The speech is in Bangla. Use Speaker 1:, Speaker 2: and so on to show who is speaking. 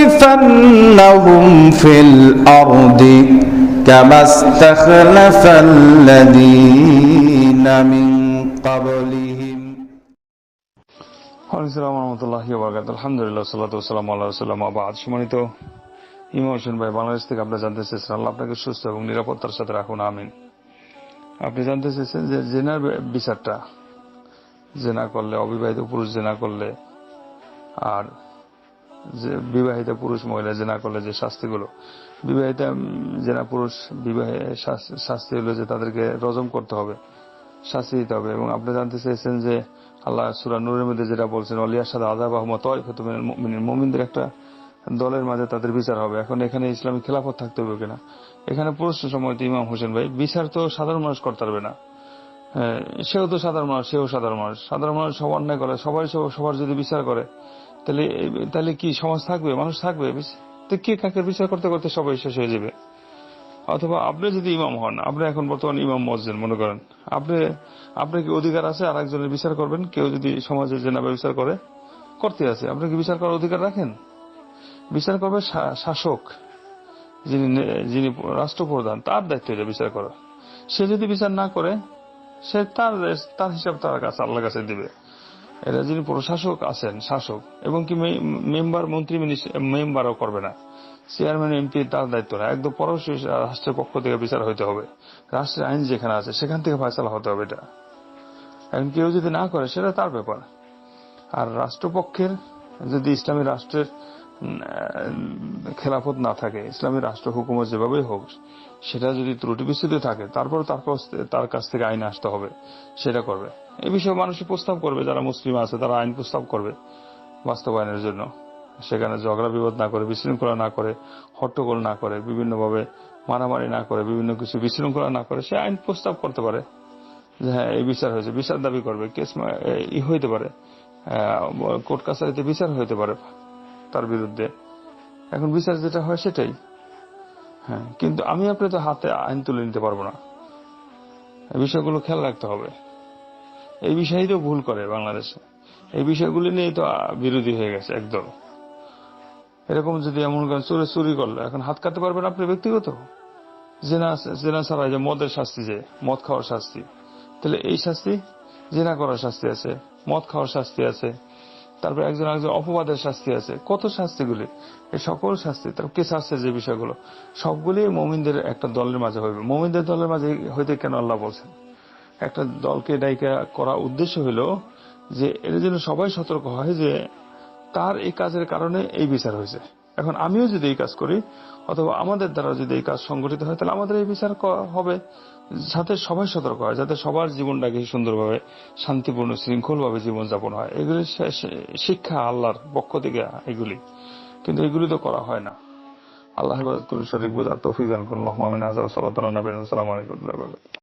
Speaker 1: ليستخلفنهم في الأرض كما استخلف الذين من قبلهم
Speaker 2: আসসালামু রহমতুল্লাহ বরকাত আলহামদুলিল্লাহ সাল্লাহ সাল্লাম আল্লাহ সাল্লাম আবাদ সম্মানিত ইমাম হোসেন ভাই বাংলাদেশ থেকে আপনারা জানতে চেয়েছেন আল্লাহ আপনাকে সুস্থ এবং নিরাপত্তার সাথে রাখুন আমিন আপনি জানতে চেয়েছেন যে জেনার বিচারটা জেনা করলে অবিবাহিত পুরুষ জেনা করলে আর যে বিবাহিত পুরুষ মহিলা জেনা করলে যে শাস্তিগুলো বিবাহিত জেনা পুরুষ বিবাহে শাস- শাস্তি হলো যে তাদেরকে রজম করতে হবে শাস্তি দিতে হবে। এবং আপনি জানতে চেয়েছেন যে আল্লাহ সুরা নূরের মধ্যে যেটা বলছেন অলিয়ার সাথে আদাব আহমদ মোমিনদের একটা দলের মাঝে তাদের বিচার হবে। এখন এখানে ইসলামী খেলাফত থাকতে হবে কিনা? এখানে প্রশ্ন সময় তো ইমাম হোসেন ভাই বিচার তো সাধারণ মানুষ করতে পারবে না। হ্যাঁ, সেও তো সাধারণ মানুষ সেও সাধারণ মানুষ। সাধারণ মানুষ সব অন্যায় করে সবাই সবার যদি বিচার করে তাহলে তাহলে কি সমাজ থাকবে? মানুষ থাকবে? তো কে কাকে বিচার করতে করতে সবাই শেষ হয়ে যাবে? অথবা আপনি যদি ইমাম হন, আপনি এখন বর্তমান ইমাম মসজিদ, মনে করেন। আপনি, আপনার কি অধিকার আছে? আর একজনের বিচার করবেন? কেউ যদি সমাজে জেনাবে বিচার করে, করতে আছে। আপনি কি বিচার করার অধিকার রাখেন? বিচার করবে শাসক, যিনি যিনি রাষ্ট্রপ্রধান, তার দায়িত্ব এটা বিচার করা। সে যদি বিচার না করে, সে তার তার হিসাব তার কাছে, আল্লাহর কাছে দিবে। এরা যিনি প্রশাসক আছেন, শাসক, এবং কি মেম্বার, মন্ত্রী মেম্বারও করবে না। চেয়ারম্যান, এমপি, তার দায়িত্ব না। একদম পরোক্ষ রাষ্ট্রের পক্ষ থেকে বিচার হইতে হবে। রাষ্ট্রের আইন যেখানে আছে, সেখান থেকে ফয়সলা হতে হবে এটা। এখন কেউ যদি না করে, সেটা তার ব্যাপার। আর রাষ্ট্রপক্ষের, যদি ইসলামী রাষ্ট্রের খেলাফত না থাকে, ইসলামী রাষ্ট্র হুকুমত যেভাবেই হোক, সেটা যদি ত্রুটি বিচ্ছুতি থাকে, তারপর তার তার কাছ থেকে আইন আসতে হবে, সেটা করবে। এই বিষয়ে মানুষ প্রস্তাব করবে, যারা মুসলিম আছে, তারা আইন প্রস্তাব করবে বাস্তবায়নের জন্য। সেখানে ঝগড়া বিবাদ না করে, বিশৃঙ্খলা না করে, হট্টগোল না করে, বিভিন্নভাবে মারামারি না করে, বিভিন্ন কিছু বিশৃঙ্খলা না করে, সে আইন প্রস্তাব করতে পারে। যে হ্যাঁ এই বিচার হয়েছে, বিচার দাবি করবে, কেস ই হইতে পারে। কোর্ট কাছারিতে বিচার হইতে পারে। তার বিরুদ্ধে। এখন বিচার যেটা হয় সেটাই। হ্যাঁ কিন্তু আমি আপনি তো হাতে আইন তুলে নিতে পারব না। বিষয়গুলো খেয়াল রাখতে হবে। এই বিষয়েই তো ভুল করে বাংলাদেশে। এই বিষয়গুলি নিয়েই তো বিরোধী হয়ে গেছে একদল। এরকম যদি এমন চোরে চুরি করল, এখন হাত কাটতে পারবেন আপনি ব্যক্তিগত? জেনা জেনা ছাড়া যে মদের শাস্তি যে, মদ খাওয়ার শাস্তি। তাহলে এই শাস্তি? জেনা করার শাস্তি আছে, মদ খাওয়ার শাস্তি আছে। তারপর একজন একজন অপবাদের শাস্তি আছে। কত শাস্তিগুলি? এই সকল শাস্তি। তারপর কে শাস্তি যে বিষয়গুলো। সবগুলি মমিনদের একটা দলের মাঝে হইবে। মমিনদের দলের মাঝে হইতে কেন আল্লাহ বলছেন? একটা দলকে ডাইকা করা উদ্দেশ্য হইল যে এর জন্য সবাই সতর্ক হয় যে তার এই কাজের কারণে এই বিচার হয়েছে। এখন আমিও যদি এই কাজ করি, অথবা আমাদের দ্বারা যদি এই কাজ সংগঠিত হয়, তাহলে আমাদের এই বিচার হবে। যাতে সবাই সতর্ক হয়, যাতে সবার জীবনটাকে সুন্দরভাবে শান্তিপূর্ণ, শৃঙ্খলভাবে জীবনযাপন হয়। এগুলি শিক্ষা আল্লাহর পক্ষ থেকে এগুলি। কিন্তু এগুলি তো করা হয় না। আল্লাহ শরীফ বোঝার তৌফিক দান করুন। রহমান আলাইকুম।